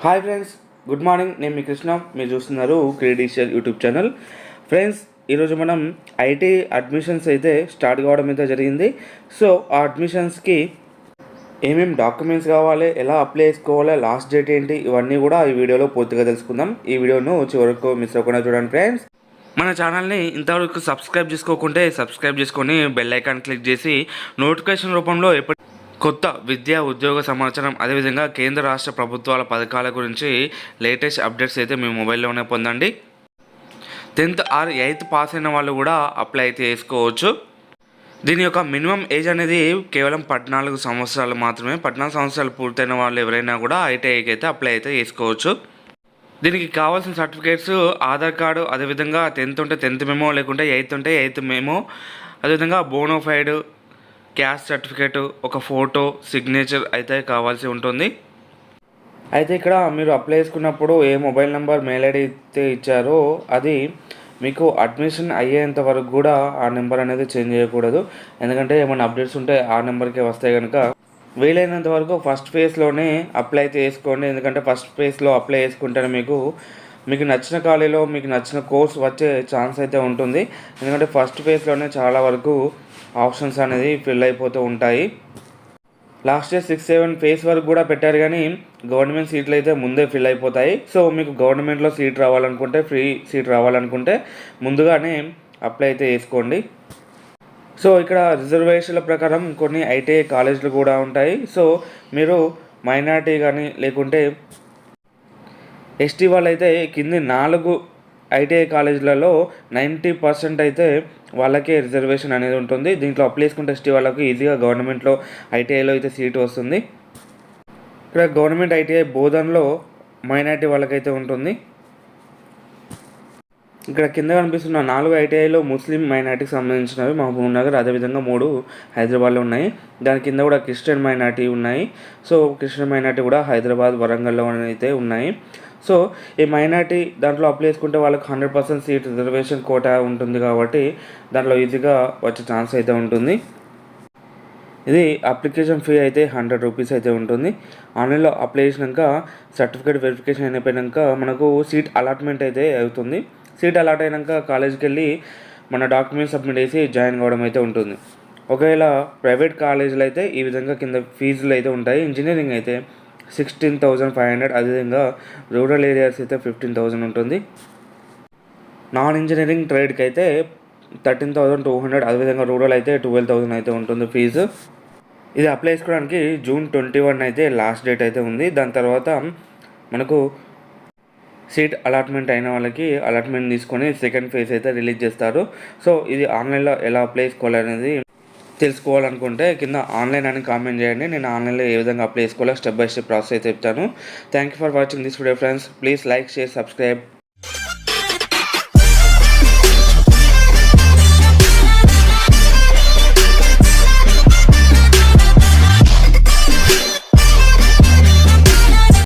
Hi friends good morning నేను మీ కృష్ణ. మీరు చూస్తున్నారు క్రెడిషియల్ యూట్యూబ్ ఛానల్ ఫ్రెండ్స్ ఈరోజు మనం ఐటీ అడ్మిషన్స్ అయితే స్టార్ట్ కావడం అయితే జరిగింది. సో ఆ అడ్మిషన్స్కి ఏమేమి డాక్యుమెంట్స్ కావాలి ఎలా అప్లై చేసుకోవాలి లాస్ట్ డేట్ ఏంటి ఇవన్నీ కూడా ఈ వీడియోలో పూర్తిగా తెలుసుకుందాం. ఈ వీడియోను చివరకు మిస్ అవ్వకుండా చూడండి ఫ్రెండ్స్ మన ఛానల్ని ఇంతవరకు సబ్స్క్రైబ్ చేసుకోకుంటే సబ్స్క్రైబ్ చేసుకొని బెల్ ఐకాన్ క్లిక్ చేసి నోటిఫికేషన్ రూపంలో ఎప్పటి కొత్త విద్యా ఉద్యోగ సమాచారం అదేవిధంగా కేంద్ర రాష్ట్ర ప్రభుత్వాల పథకాల గురించి లేటెస్ట్ అప్డేట్స్ అయితే మీ మొబైల్లోనే పొందండి. టెన్త్ ఆర్ ఎయిత్ పాస్ అయిన వాళ్ళు కూడా అప్లై అయితే చేసుకోవచ్చు. దీని యొక్క మినిమం ఏజ్ అనేది కేవలం పద్నాలుగు సంవత్సరాలు మాత్రమే. పద్నాలుగు సంవత్సరాలు పూర్తయిన వాళ్ళు ఎవరైనా కూడా ఐటీఐకి అయితే అప్లై అయితే చేసుకోవచ్చు. దీనికి కావాల్సిన సర్టిఫికేట్స్ ఆధార్ కార్డు అదేవిధంగా టెన్త్ ఉంటే టెన్త్ మేమో లేకుంటే ఎయిత్ ఉంటే ఎయిత్ మేమో అదేవిధంగా బోనోఫైడ్ క్యాస్ట్ సర్టిఫికేట్ ఒక ఫోటో సిగ్నేచర్ అయితే కావాల్సి ఉంటుంది. అయితే ఇక్కడ మీరు అప్లై చేసుకున్నప్పుడు ఏ మొబైల్ నెంబర్ మెయిల్ ఐడి అయితే ఇచ్చారో అది మీకు అడ్మిషన్ అయ్యేంత వరకు కూడా ఆ నెంబర్ అనేది చేంజ్ చేయకూడదు. ఎందుకంటే ఏమైనా అప్డేట్స్ ఉంటే ఆ నెంబర్కే వస్తాయి కనుక వీలైనంత వరకు ఫస్ట్ ఫేజ్లోనే అప్లై అయితే చేసుకోండి. ఎందుకంటే ఫస్ట్ ఫేజ్లో అప్లై చేసుకుంటేనే మీకు మీకు నచ్చిన ఖాళీలో మీకు నచ్చిన కోర్స్ వచ్చే ఛాన్స్ అయితే ఉంటుంది. ఎందుకంటే ఫస్ట్ ఫేజ్లోనే చాలా వరకు ఆప్షన్స్ అనేది ఫిల్ అయిపోతూ ఉంటాయి. Last year six seven phase వరకు కూడా పెట్టారు కానీ గవర్నమెంట్ సీట్లు అయితే ముందే ఫిల్ అయిపోతాయి. సో మీకు గవర్నమెంట్లో సీట్ రావాలనుకుంటే ఫ్రీ సీట్ రావాలనుకుంటే ముందుగానే అప్లై అయితే చేసుకోండి. సో ఇక్కడ రిజర్వేషన్ల ప్రకారం కొన్ని ఐటీఐ కాలేజీలు కూడా ఉంటాయి. సో మీరు మైనార్టీ కానీ లేకుంటే ఎస్టీ వాళ్ళైతే కింది నాలుగు ఐటీఐ కాలేజీలలో నైంటీ పర్సెంట్ అయితే వాళ్ళకే రిజర్వేషన్ అనేది ఉంటుంది. దీంట్లో అప్లై చేసుకుంటే ఎస్టీ వాళ్ళకి ఈజీగా గవర్నమెంట్లో ఐటీఐలో అయితే సీటు వస్తుంది. ఇక్కడ గవర్నమెంట్ ఐటీఐ బోధనలో మైనార్టీ వాళ్ళకైతే ఉంటుంది. ఇక్కడ కింద కనిపిస్తున్న నాలుగు ఐటీఐలో ముస్లిం మైనార్టీకి సంబంధించినవి మహబూబ్ నగర్ అదేవిధంగా మూడు హైదరాబాద్లో ఉన్నాయి. దాని కింద కూడా క్రిస్టియన్ మైనార్టీ ఉన్నాయి. సో క్రిస్టియన్ మైనార్టీ కూడా హైదరాబాద్ వరంగల్లో అయితే ఉన్నాయి. సో ఈ మైనార్టీ దాంట్లో అప్లై చేసుకుంటే వాళ్ళకి hundred percent seat reservation quota ఉంటుంది కాబట్టి దాంట్లో ఈజీగా వచ్చే ఛాన్స్ అయితే ఉంటుంది. ఇది అప్లికేషన్ ఫీ అయితే హండ్రెడ్ రూపీస్ అయితే ఉంటుంది. ఆన్లైన్లో అప్లై చేసినాక సర్టిఫికేట్ వెరిఫికేషన్ అయిపోయినాక మనకు సీట్ అలాట్మెంట్ అయితే అవుతుంది. సీట్ అలాట్ అయినాక కాలేజీకి వెళ్ళి మన డాక్యుమెంట్స్ సబ్మిట్ చేసి జాయిన్ కావడం అయితే ఉంటుంది. ఒకవేళ ప్రైవేట్ కాలేజీలు అయితే ఈ విధంగా కింద ఫీజులు అయితే ఉంటాయి. ఇంజనీరింగ్ అయితే సిక్స్టీన్ థౌజండ్ ఫైవ్ హండ్రెడ్ అదేవిధంగా రూరల్ ఏరియాస్ అయితే ఫిఫ్టీన్ థౌజండ్ ఉంటుంది. నాన్ ఇంజనీరింగ్ ట్రేడ్కి అయితే థర్టీన్ థౌజండ్ టూ హండ్రెడ్ అదేవిధంగా రూరల్ అయితే ట్వెల్వ్ థౌజండ్ అయితే ఉంటుంది ఫీజు. ఇది అప్లై చేసుకోవడానికి జూన్ ట్వంటీ వన్ అయితే లాస్ట్ డేట్ అయితే ఉంది. దాని తర్వాత మనకు సీట్ అలాట్మెంట్ అయిన వాళ్ళకి అలాట్మెంట్ తీసుకొని సెకండ్ ఫేజ్ అయితే రిలీజ్ చేస్తారు. సో ఇది ఆన్లైన్లో ఎలా అప్లై చేసుకోవాలనేది తెలుసుకోవాలనుకుంటే కింద ఆన్లైన్ అని కామెంట్ చేయండి. నేను ఆన్లైన్లో ఏ విధంగా అప్లై చేసుకోవాలో స్టెప్ బై స్టెప్ ప్రాసెస్ అయితే చెప్తాను. Thank you for watching this video friends please like share subscribe